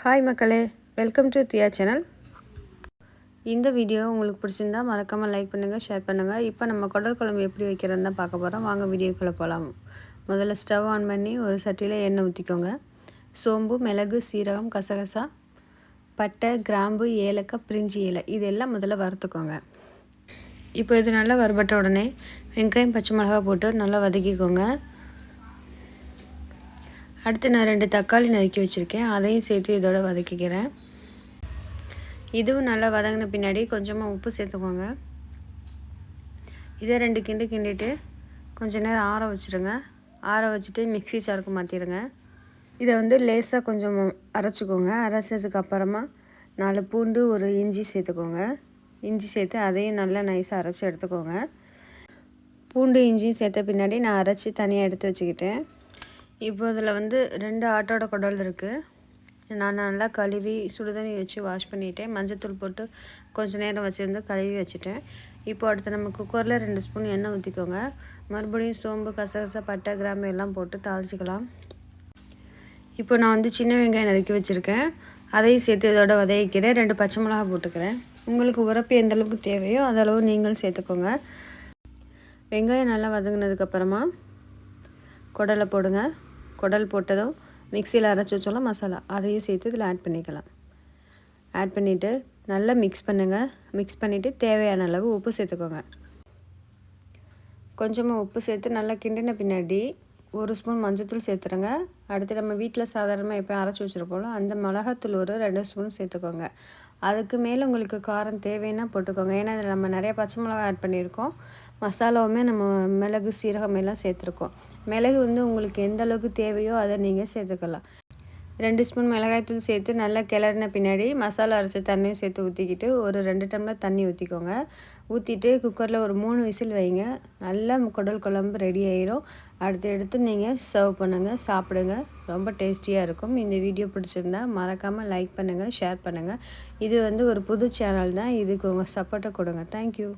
Hi மக்களே. Welcome to Diya channel இந்த video உங்களுக்கு பிடிச்சிருந்தா மறக்காமல் லைக் பண்ணுங்கள் ஷேர் பண்ணுங்கள் இப்போ நம்ம குடல் குழம்பு எப்படி வைக்கிறதுன்னு தான் பார்க்க போகிறோம் வாங்க வீடியோக்குள்ளே போகலாம் முதல்ல ஸ்டவ் ஆன் பண்ணி ஒரு சட்டியில் எண்ணெய் ஊற்றிக்கோங்க சோம்பு மிளகு சீரகம் கசகசா பட்டை கிராம்பு ஏலக்காய் பிரிஞ்சி இலை. இதெல்லாம் முதல்ல வறுத்துக்கோங்க. இப்போ இது நல்லா வறுபட்ட உடனே வெங்காயம் பச்சை மிளகா போட்டு நல்லா வதக்கிக்கோங்க. அடுத்து நான் ரெண்டு தக்காளி நறுக்கி வச்சுருக்கேன். அதையும் சேர்த்து இதோட வதக்கிக்கிறேன். இதுவும் நல்லா வதங்கின பின்னாடி கொஞ்சமாக உப்பு சேர்த்துக்கோங்க. இதை ரெண்டு கிண்டு கிண்டிட்டு கொஞ்சம் நேரம் ஆற வச்சுருங்க. ஆற வச்சுட்டு மிக்சி சாருக்கு மாற்றிடுங்க இதை வந்து லேசாக கொஞ்சம் அரைச்சிக்கோங்க. அரைச்சதுக்கு அப்புறமா நாலு பூண்டு ஒரு இஞ்சி சேர்த்துக்கோங்க. இஞ்சி சேர்த்து அதையும் நல்லா நைஸாக அரைச்சி எடுத்துக்கோங்க. பூண்டு இஞ்சியும் சேர்த்த பின்னாடி நான் அரைச்சி தனியாக எடுத்து வச்சுக்கிட்டேன். இப்போ இதில் வந்து ரெண்டு ஆட்டோட குடல் இருக்குது நான் நல்லா கழுவி சுடுதண்ணி வச்சு வாஷ் பண்ணிட்டேன். மஞ்சத்தூள் போட்டு கொஞ்சம் நேரம் வச்சுருந்து கழுவி வச்சுட்டேன். இப்போ அடுத்து நம்ம குக்கரில் ரெண்டு ஸ்பூன் எண்ணெய் ஊற்றிக்கோங்க மறுபடியும் சோம்பு கசகச பட்டை கிராம்பு எல்லாம் போட்டு தாளிச்சிக்கலாம். இப்போ நான் வந்து சின்ன வெங்காயம் நறுக்கி வச்சுருக்கேன். அதையும் சேர்த்து இதோட வதவிக்கிறேன் ரெண்டு பச்சை மிளகா போட்டுக்கிறேன். உங்களுக்கு உரப்பு எந்த அளவுக்கு தேவையோ அதளவு நீங்களும் சேர்த்துக்கோங்க. வெங்காயம் நல்லா வதங்கினதுக்கப்புறமா குடலை போடுங்க. குடல் போட்டதும் மிக்சியில் அரைச்சி வச்சோம்ல மசாலா. அதையும் சேர்த்து இதில் ஆட் பண்ணிக்கலாம். ஆட் பண்ணிவிட்டு நல்லா மிக்ஸ் பண்ணுங்கள் மிக்ஸ் பண்ணிவிட்டு தேவையான அளவு உப்பு சேர்த்துக்கோங்க. கொஞ்சமாக உப்பு சேர்த்து நல்லா கிண்டின பின்னாடி ஒரு ஸ்பூன் மஞ்சத்தூள் சேர்த்துருங்க. அடுத்து நம்ம வீட்டில் சாதாரணமாக எப்போ அரைச்சி வச்சுருப்போம் அந்த மிளகாத்தூள் ஒரு ரெண்டு ஸ்பூன் சேர்த்துக்கோங்க. அதுக்கு மேலே உங்களுக்கு காரம் தேவைன்னா போட்டுக்கோங்க. ஏன்னா இதில் நம்ம நிறைய பச்சை மிளகா ஆட் பண்ணியிருக்கோம். மசாலாவுமே நம்ம மிளகு சீரகம் எல்லாம் சேர்த்துருக்கோம். மிளகு வந்து உங்களுக்கு எந்த அளவுக்கு தேவையோ அதை நீங்கள் சேர்த்துக்கலாம். ரெண்டு ஸ்பூன் மிளகாய்த்தூள் சேர்த்து நல்லா கிளறின பின்னாடி மசாலா அரைச்ச தண்ணியும் சேர்த்து ஊற்றிக்கிட்டு ஒரு ரெண்டு டம்ளர் தண்ணி ஊற்றிக்கோங்க ஊற்றிட்டு குக்கரில் ஒரு மூணு விசில் வைங்க. நல்லா குடல் குழம்பு ரெடி ஆயிரும். அடுத்து எடுத்து நீங்கள் சர்வ் பண்ணுங்கள் சாப்பிடுங்க. ரொம்ப டேஸ்டியாக இருக்கும். இந்த வீடியோ பிடிச்சிருந்தா மறக்காமல் லைக் பண்ணுங்கள் ஷேர் பண்ணுங்கள் இது வந்து ஒரு புது சேனல் தான். இதுக்கு உங்கள் சப்போர்ட்டை கொடுங்க. தேங்க்யூ